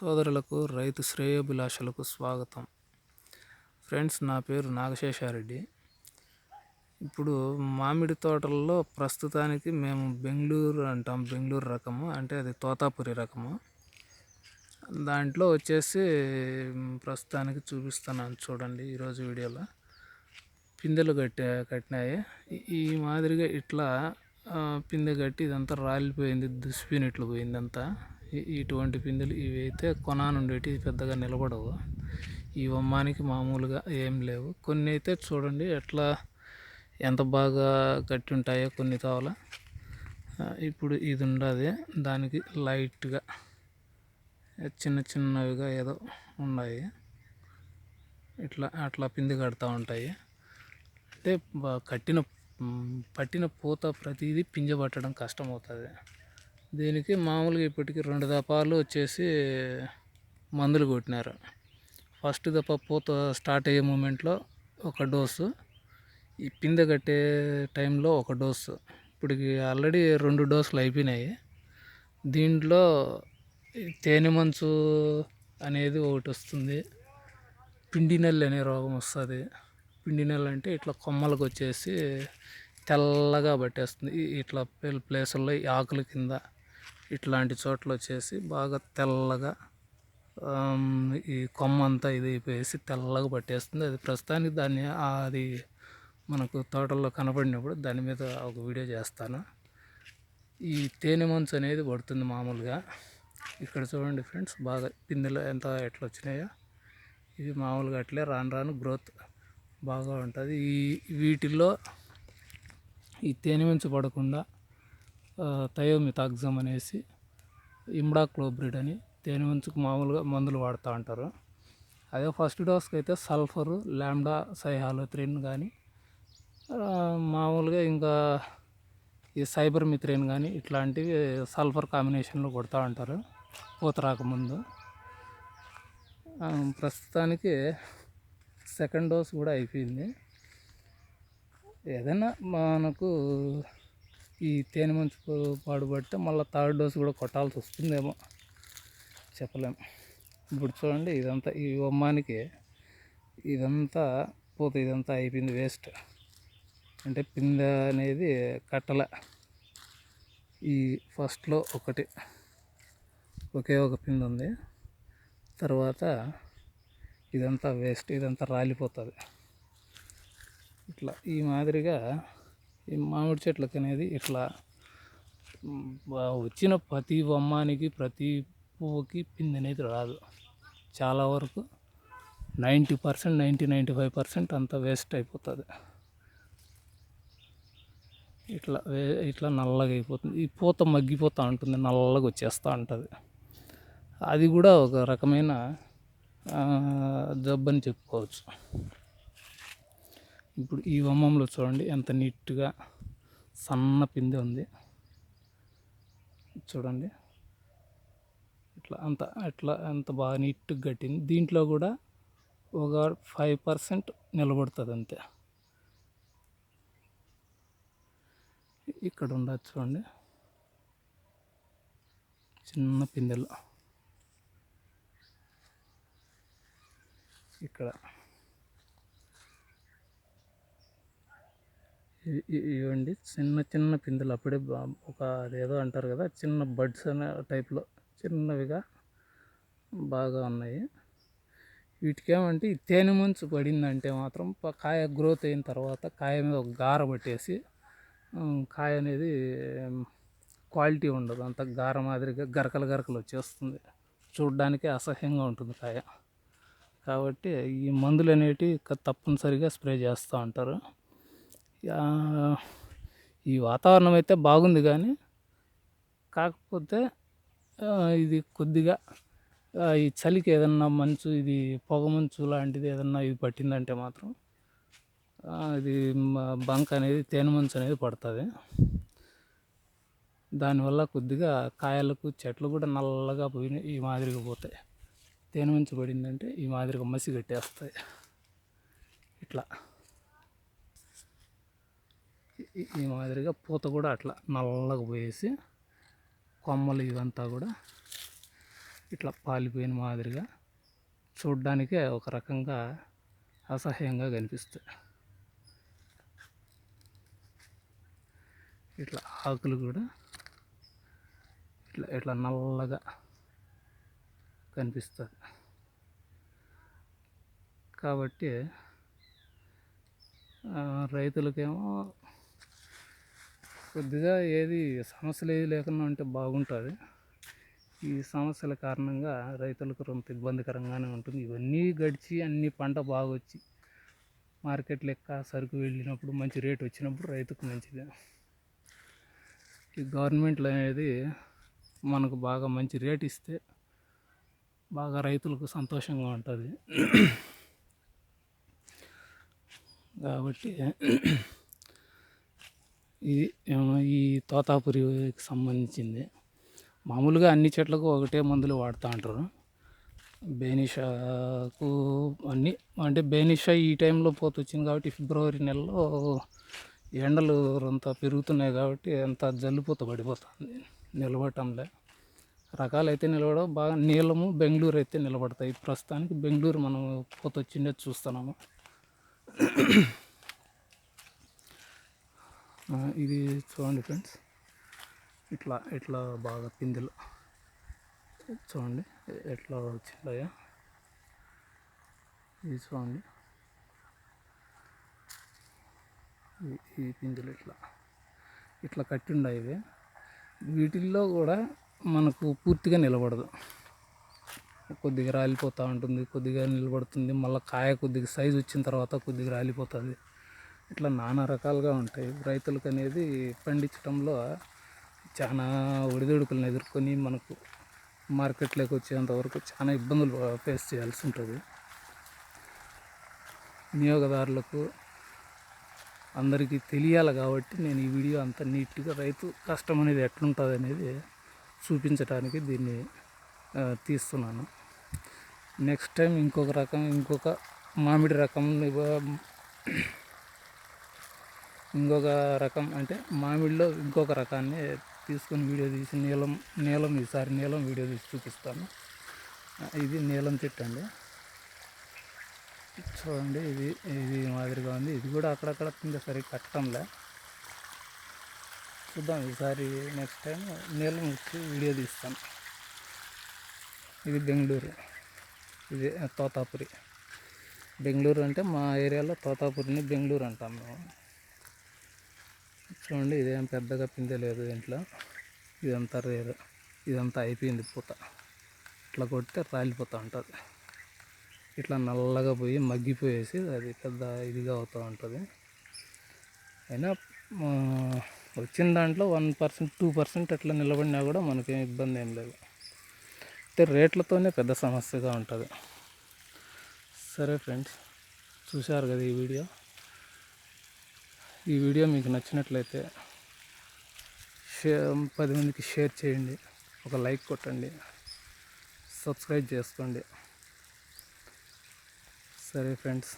సోదరులకు రైతు శ్రేయోభిలాషులకు స్వాగతం. ఫ్రెండ్స్ నా పేరు నాగశేషారెడ్డి. ఇప్పుడు మామిడి తోటల్లో ప్రస్తుతానికి మేము బెంగళూరు అంటాం. బెంగళూరు రకము అంటే అది తోతాపురి రకము. దాంట్లో వచ్చేసి ప్రస్తుతానికి చూపిస్తున్నాను చూడండి ఈరోజు వీడియోలో. పిందెలు కట్టే కట్టినాయి. ఈ- మాదిరిగా ఇట్లా పిందె కట్టి ఇదంతా రాలిపోయింది దుస్పినిట్లు పోయిందంతా. ఇటువంటి పిందెలు ఇవి అయితే కొనానుండేటి పెద్దగా నిలబడవు. ఈ బొమ్మానికి మామూలుగా ఏం లేవు. కొన్ని అయితే చూడండి ఎట్లా ఎంత బాగా కట్టి ఉంటాయో కొన్ని తోవల. ఇప్పుడు ఇది ఉండదు. దానికి లైట్గా చిన్న చిన్నవిగా ఏదో ఉన్నాయి. ఇట్లా అట్లా పిండి కడతా ఉంటాయి. అంటే కట్టిన పట్టిన పూత ప్రతిదీ పింజ పట్టడం కష్టం అవుతుంది దీనికి మామూలుగా ఇప్పటికి రెండు దపాలు వచ్చేసి మందులు కొట్టినారు. ఫస్ట్ దప పూత స్టార్ట్ అయ్యే మూమెంట్లో ఒక డోసు ఈ పిందె కట్టే టైంలో ఒక డోసు. ఇప్పటికి ఆల్రెడీ రెండు డోసులు అయిపోయినాయి. దీంట్లో తేనె మంచు అనేది ఒకటి వస్తుంది. పిండి అనే రోగం వస్తుంది. పిండి అంటే ఇట్లా కొమ్మలకు వచ్చేసి తెల్లగా పట్టేస్తుంది. ఇట్లా ప్లేసుల్లో ఈ ఆకుల కింద ఇట్లాంటి చోట్ల వచ్చేసి బాగా తెల్లగా ఈ కొమ్మ అంతా ఇది అయిపోయేసి తెల్లగా పట్టేస్తుంది. అది ప్రస్తుతానికి దాన్ని అది మనకు తోటల్లో కనపడినప్పుడు దాని మీద ఒక వీడియో చేస్తాను. ఈ తేనె మంచు అనేది పడుతుంది మామూలుగా. ఇక్కడ చూడండి ఫ్రెండ్స్ బాగా పిందెలు ఎంత ఎట్లా వచ్చినాయో. ఇది మామూలుగా అట్లే రాను రాను గ్రోత్ బాగా ఉంటుంది. ఈ వీటిల్లో ఈ తేనె మంచు పడకుండా థయోమితాగ్జమ్ అనేసి ఇమ్డాక్లోబ్రిడ్ అని తేనె మంచుకు మామూలుగా మందులు వాడుతూ ఉంటారు అదే ఫస్ట్ డోస్కి అయితే సల్ఫరు ల్యాండా సైహాలోత్రిన్ కానీ మామూలుగా ఇంకా ఈ సైబర్ మిత్రేన్ కానీ ఇట్లాంటివి సల్ఫర్ కాంబినేషన్లో కొడతా ఉంటారు పూత రాకముందు ప్రస్తుతానికి సెకండ్ డోస్ కూడా అయిపోయింది. ఏదైనా మనకు ఈ తేనె మంచు పాడుపడితే మళ్ళీ థర్డ్ డోస్ కూడా కొట్టాల్సి వస్తుందేమో. చెప్పలేము ఇప్పుడు చూడండి ఇదంతా ఈ ఉమ్మానికి ఇదంతా పోతే ఇదంతా అయిపోయింది వేస్ట్. అంటే పిందె అనేది కట్టల. ఈ ఫస్ట్లో ఒకటి ఒకే ఒక పిండి ఉంది. తర్వాత ఇదంతా వేస్ట్ ఇదంతా రాలిపోతుంది. ఇట్లా ఈ మాదిరిగా ఈ మామిడి చెట్లకి అనేది ఇట్లా వచ్చిన ప్రతి బొమ్మానికి ప్రతి పువ్వుకి పిండి అనేది రాదు. చాలా వరకు ninety percent ninety ninety five percent అంతా వేస్ట్ అయిపోతుంది. ఇట్లా వే ఇట్లా నల్లగా అయిపోతుంది. ఈ పూత మగ్గిపోతూ ఉంటుంది నల్లగా వచ్చేస్తూ ఉంటుంది. అది కూడా ఒక రకమైన జబ్బని జబ్బు అని చెప్పుకోవచ్చు. ఇప్పుడు ఈ వమ్మంలో చూడండి ఎంత నీట్గా సన్న పిందె ఉంది. చూడండి. ఇట్లా అంత అట్లా అంత బాగా నీట్గా కట్టింది దీంట్లో కూడా ఒక ఫైవ్ పర్సెంట్ నిలబడుతుంది అంతే. ఇక్కడ ఉండదు చూడండి. చిన్న పిందెలు. ఇక్కడ. ఇవ్వండి చిన్న చిన్న పిందెలు. అప్పుడే ఒక అదేదో అంటారు కదా చిన్న బడ్స్ అనే టైప్లో చిన్నవిగా బాగా ఉన్నాయి. వీటికి ఏమంటే ఈ తేనె మంచు పడిందంటే మాత్రం కాయ గ్రోత్ అయిన తర్వాత కాయ మీద ఒక గార పట్టేసి కాయ అనేది క్వాలిటీ ఉండదు. అంత గార మాదిరిగా గరకలు గరకలు వచ్చేస్తుంది. చూడడానికి అసహ్యంగా ఉంటుంది కాయ. కాబట్టి ఈ మందులు అనేటివి తప్పనిసరిగా స్ప్రే చేస్తూ ఉంటారు. ఈ వాతావరణం అయితే బాగుంది కానీ కాకపోతే ఇది కొద్దిగా ఈ చలికి ఏదన్నా మంచు ఇది పొగ మంచు లాంటిది ఏదన్నా ఇది పట్టిందంటే మాత్రం ఇది బంక్ అనేది తేనె మంచు అనేది పడుతుంది. దానివల్ల కొద్దిగా కాయలకు చెట్లు కూడా నల్లగా పోయినాయి ఈ మాదిరిగా పోతాయి. తేనె మంచు పడిందంటే ఈ మాదిరిగా మసి కట్టేస్తాయి. ఇట్లా. ఈ- మాదిరిగా పూత కూడా అట్లా నల్లగా పోయేసి కొమ్మలు ఇవంతా కూడా ఇట్లా పాలిపోయిన మాదిరిగా చూడ్డానికే ఒక రకంగా అసహ్యంగా కనిపిస్తాయి. ఇట్లా ఆకులు కూడా ఇట్లా ఇట్లా నల్లగా కనిపిస్తుంది కాబట్టి రైతులకేమో కొద్దిగా ఏది సమస్యలు ఏది లేకుండా ఉంటే బాగుంటుంది. ఈ సమస్యల కారణంగా రైతులకు కొంత ఇబ్బందికరంగానే ఉంటుంది. ఇవన్నీ గడిచి అన్ని పంట బాగా వచ్చి మార్కెట్ లెక్క సరుకు వెళ్ళినప్పుడు మంచి రేట్ వచ్చినప్పుడు రైతుకు మంచిది. ఈ గవర్నమెంట్లు అనేది మనకు బాగా మంచి రేట్ ఇస్తే బాగా రైతులకు సంతోషంగా ఉంటుంది. కాబట్టి ఇది ఏమో ఈ తోతాపురికి సంబంధించింది. మామూలుగా అన్ని చెట్లకు ఒకటే మందులు వాడుతూ ఉంటారు బేనిషాకు అన్ని అంటే బేనిషా ఈ టైంలో పోతొచ్చింది కాబట్టి ఫిబ్రవరి నెలలో ఎండలు అంతా పెరుగుతున్నాయి కాబట్టి అంత జల్లుపోత పడిపోతుంది నిలబడటంలే. రకాలు అయితే నిలబడవు బాగా నీలము బెంగళూరు అయితే నిలబడతాయి. ప్రస్తుతానికి బెంగళూరు మనం పోతొచ్చిందే చూస్తున్నాము. ఇది చూడండి ఫ్రెండ్స్. ఇట్లా ఇట్లా బాగా పిందెలు. చూడండి ఎట్లా వచ్చిందయ్యా. ఇది చూడండి. ఈ- ఈ పిందెలు ఇట్లా ఇట్లా కట్టి ఉన్నాయి ఇవి. వీటిల్లో కూడా మనకు పూర్తిగా నిలబడదు. కొద్దిగా రాలిపోతూ ఉంటుంది కొద్దిగా నిలబడుతుంది. మళ్ళీ కాయ కొద్దిగా సైజు వచ్చిన తర్వాత కొద్దిగా రాలిపోతుంది. ఇట్లా నానా రకాలుగా ఉంటాయి. రైతులకు అనేది పండించడంలో చాలా ఒడిదుడుకులను ఎదుర్కొని మనకు మార్కెట్లోకి వచ్చేంత వరకు చాలా ఇబ్బందులు ఫేస్ చేయాల్సి ఉంటుంది. వినియోగదారులకు అందరికీ తెలియాలి కాబట్టి నేను ఈ వీడియో అంత నీట్గా రైతు కష్టం అనేది ఎట్లుంటుంది అనేది చూపించడానికి దీన్ని తీస్తున్నాను. నెక్స్ట్ టైం ఇంకొక రకం ఇంకొక మామిడి రకం ఇంకొక రకం అంటే మామిడిలో ఇంకొక రకాన్ని తీసుకొని వీడియో తీసి నీలం నీలం ఈసారి నీలం వీడియో తీసి చూపిస్తాను. ఇది నీలం చెట్టు అండి. చూడండి ఇది ఇది మాదిరిగా ఉంది. ఇది కూడా అక్కడక్కడ కింద సరి కట్టంలే. చూద్దాం ఈసారి నెక్స్ట్ టైం నీలం వచ్చి వీడియో తీస్తాను. ఇది బెంగళూరు. ఇది తోతాపురి. బెంగళూరు అంటే మా ఏరియాలో తోతాపురిని బెంగళూరు అంటాం మేము. చూడండి ఇదేం పెద్దగా పిందె లేదు దీంట్లో. ఇదంతా రేరు. ఇదంతా అయిపోయింది పూత. ఇట్లా కొడితే రాలిపోతూ ఉంటుంది. ఇట్లా నల్లగా పోయి మగ్గిపోయేసి అది పెద్ద ఇదిగా అవుతూ ఉంటుంది. అయినా వచ్చిన దాంట్లో వన్ పర్సెంట్ టూ పర్సెంట్ ఎట్లా నిలబడినా కూడా మనకేం ఇబ్బంది ఏం లేదు. అయితే రేట్లతోనే పెద్ద సమస్యగా ఉంటుంది. సరే ఫ్రెండ్స్ చూశారు కదా ఈ వీడియో? ఈ వీడియో మీకు నచ్చినట్లయితే షేర్ పది మందికి షేర్ చేయండి. ఒక లైక్ కొట్టండి. సబ్స్క్రైబ్ చేసుకోండి. సరే ఫ్రెండ్స్.